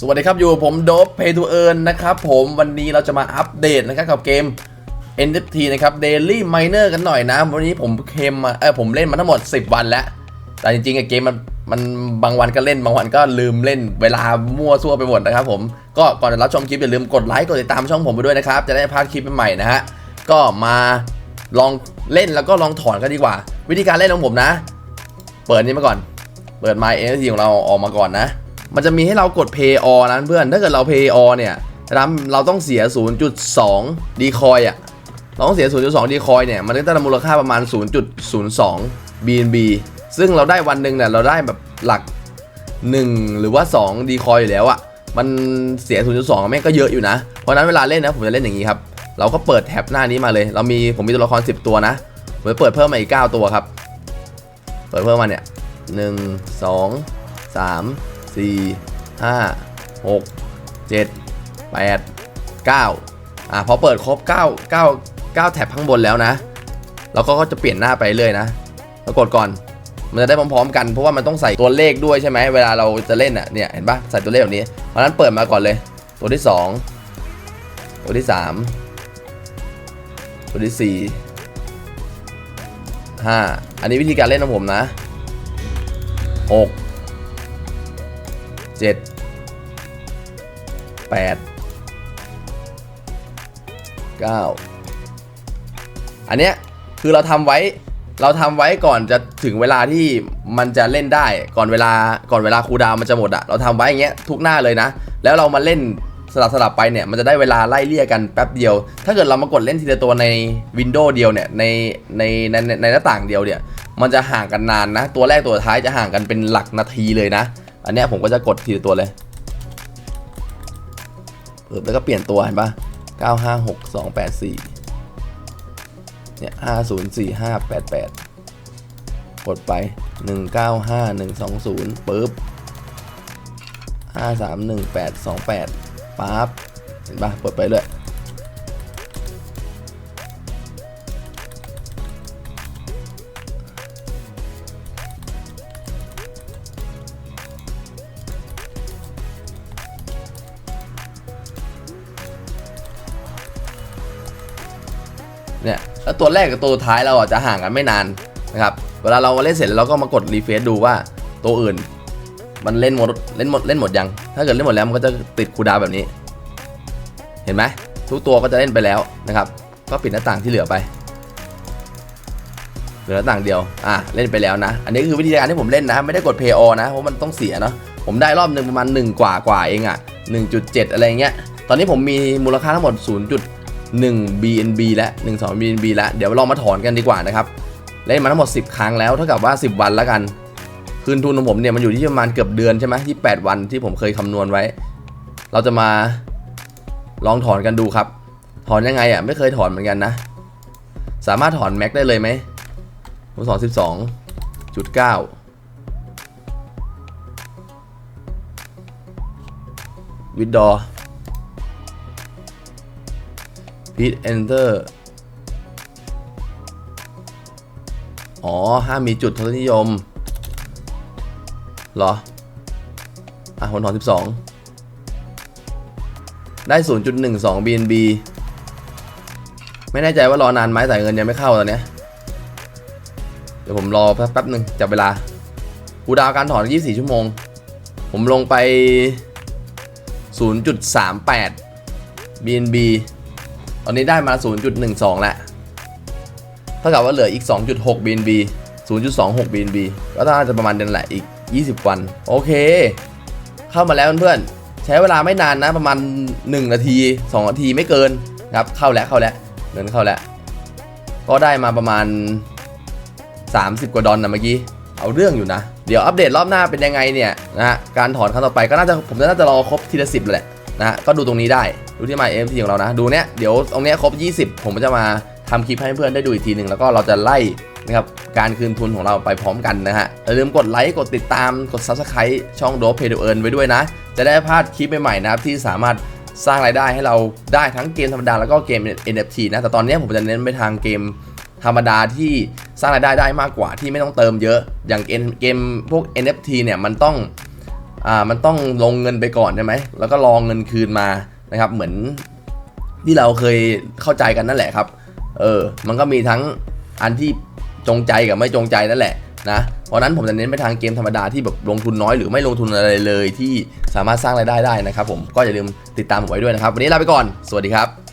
สวัสดีครับ อยู่กับผมโดบเพย์ทูเอิร์นนะครับผมวันนี้เราจะมาอัปเดตนะครับกับเกม NFT นะครับ Daily Miner กันหน่อยนะ วันนี้ผมเคมมาเออผมเล่นมาทั้งหมด 10 วันแล้ว แต่จริงๆเกมมันมันบางวันก็เล่นบางวันก็ลืมเล่นเวลามั่วซั่วไปหมดนะครับผมก็ก่อนจะรับชมคลิปอย่าลืมกดไลค์กดติดตามช่องผมไปด้วยนะครับ จะได้พลาดคลิปใหม่ๆนะฮะก็มาลองเล่นแล้วก็ลองถอนกันดีกว่า วิธีการเล่นของผมนะ เปิดนี้มาก่อน เปิด My NFT ของเราออกมาก่อนนะ มันจะมีให้เรากด Pay All นะเพื่อนถ้าเกิดเรา Pay All เนี่ยนะครับเราต้องเสีย 0.2 ดีคอยอะเราต้องเสีย 0.2 ดีคอยเนี่ยมันก็จะมูลค่าประมาณ 0.02 BNB ซึ่งเราได้วันหนึ่งเนี่ยเราได้แบบหลัก 1 หรือว่า 2 ดีคอยอยู่แล้วอะมันเสีย 0.2 แม่งก็เยอะอยู่นะ เพราะฉะนั้นเวลาเล่นนะผมจะเล่นอย่างนี้ครับ เราก็เปิดแท็บหน้านี้มาเลย เรามีผมมีตัวละคร 10 ตัวนะผมจะเปิดเพิ่มมาอีก 9 ตัวครับ เปิดเพิ่มมาเนี่ย 1 2 3 สี่ห้าหกเจ็ดแปดเก้าอะพอเปิดครบเก้าเก้าเก้าแท็บข้างบนแล้วนะ เราก็จะเปลี่ยนหน้าไปเรื่อยนะแล้วกดก่อน มันจะได้พร้อมๆ กันเพราะว่ามันต้องใส่ตัวเลขด้วยใช่ไหมเวลาเราจะเล่นอะเนี่ยเห็นปะใส่ตัวเลขแบบนี้ เพราะฉะนั้นเปิดมาก่อนเลย ตัวที่สองตัวที่สามตัวที่สี่ห้าอันนี้วิธีการเล่นของผมนะหก เจ็ดแปดเก้าอันเนี้ยคือเราทำไว้เราทำไว้ก่อนจะถึงเวลาที่มันจะเล่นได้ก่อนเวลาก่อนเวลาคูดาวมันจะหมดอะเราทำไว้อย่างเงี้ยทุกหน้าเลยนะ แล้วเรามาเล่นสลับสลับไปเนี่ยมันจะได้เวลาไล่เลี่ยกันแป๊บเดียว ถ้าเกิดเรามากดเล่นทีละตัวในวินโดว์เดียวเนี่ยในในในในในหน้าต่างเดียวเนี่ยมันจะห่างกันนานนะ ตัวแรกตัวท้ายจะห่างกันเป็นหลักนาทีเลยนะ อันเนี้ยผมก็จะกดทีละตัวเลยเออแล้วก็เปลี่ยนตัวเห็นปะ9 5 6 2 8 4เนี่ย5 0 4 5 8 8 กดไป 1 9 5 1 2 0ปึ๊บ5 3 1 8 2 8ปั๊บเห็นปะเปิดไปเลย เนี่ยแล้วตัวแรกกับตัวท้ายเราอะจะห่างกันไม่นานนะครับเวลาเราเล่นเสร็จเราก็มากดรีเฟซดูว่าตัวอื่น มันเล่นหมดเล่นหมดเล่นหมดยัง ถ้าเกิดเล่นหมดแล้วมันก็จะติดคูดาวแบบนี้ เห็นไหมทุกตัวก็จะเล่นไปแล้วนะครับ ก็ปิดหน้าต่างที่เหลือไปเหลือหน้าต่างเดียวอะเล่นไปแล้วนะ อันนี้คือวิธีการที่ผมเล่นนะ ไม่ได้กด Pay All นะเพราะมันต้องเสียเนาะผมได้รอบหนึ่งประมาณ1กว่ากว่าเองอะ1.7 อะไรเงี้ยตอนนี้ผมมีมูลค่าทั้งหมด 1 BNB และ12 BNB แล้วเดี๋ยวเรามาถอนกันดีกว่านะครับเล่นมาทั้งหมด 10 ครั้งแล้วเท่ากับว่า 10 วันแล้วกัน คืนทุนของผมเนี่ยมันอยู่ที่ประมาณเกือบเดือนใช่ไหมที่8วันที่ผมเคยคำนวณไว้ เราจะมาลองถอนกันดูครับ ถอนยังไงอะไม่เคยถอนเหมือนกันนะ สามารถถอนแม็กได้เลยไหมผมถอน12จุด9วิดดอ ตอร์อ๋อ ห้ามมีจุดทศนิยม เหรอ อะผลถอน12 ได้ 0.12 BNB ไม่แน่ใจว่ารอนานไหมสายเงินยังไม่เข้าตอนเนี้ย เดี๋ยวผมรอแป๊บแป๊บหนึ่งจับเวลากูดาวการถอน 24 ชั่วโมง ผมลงไป 0.38 BNB ตอนนี้ได้มา 0.12แล้วเท่ากับว่าเหลืออีก 2.6 BNB 0.26 BNB ก็น่าจะประมาณเดือนแหละอีก 20 วัน โอเค เข้ามาแล้วเพื่อนๆใช้เวลาไม่นานนะประมาณ 1 นาที 2 นาทีไม่เกินนะครับเข้าแล้วเข้าแล้วเงินเข้าแล้ว ก็ได้มาประมาณ 30 กว่าดอลนะเมื่อกี้เอาเรื่องอยู่นะ เดี๋ยวอัปเดตรอบหน้าเป็นยังไงเนี่ยนะฮะการถอนครั้งต่อไปก็น่าจะผมน่าจะรอครบทีละสิบแหละ นะก็ดูตรงนี้ได้ดูที่ My NFT ของเรานะ ดูเนี้ยเดี๋ยวตรงเนี้ยครบ 20 ผมจะมาทำคลิปให้เพื่อนได้ดูอีกทีหนึ่งแล้วก็เราจะไล่นะครับการคืนทุนของเราไปพร้อมกันนะฮะอย่าลืมกดไลค์กดติดตามกด Subscribe ช่องโดเพย์เอิร์นไว้ด้วยนะ จะได้พลาดคลิปใหม่ๆนะครับที่สามารถสร้างรายได้ให้เราได้ทั้งเกมธรรมดาแล้วก็เกม NFT นะแต่ตอนเนี้ยผมจะเน้นไปทางเกมธรรมดาที่สร้างรายได้ได้มากกว่าที่ไม่ต้องเติมเยอะ อย่างเกมเกมพวก NFT เนี่ยมันต้อง อ่ามันต้องลงเงินไปก่อนใช่ไหมแล้วก็รอเงินคืนมานะครับ เหมือนที่เราเคยเข้าใจกันนั่นแหละครับ เออ มันก็มีทั้งอันที่จงใจกับไม่จงใจนั่นแหละนะเพราะฉะนั้นผมจะเน้นไปทางเกมธรรมดาที่แบบลงทุนน้อยหรือไม่ลงทุนอะไรเลยที่สามารถสร้างรายได้ได้นะครับ ผมก็อย่าลืมติดตามผมไว้ด้วยนะครับ วันนี้ลาไปก่อน สวัสดีครับ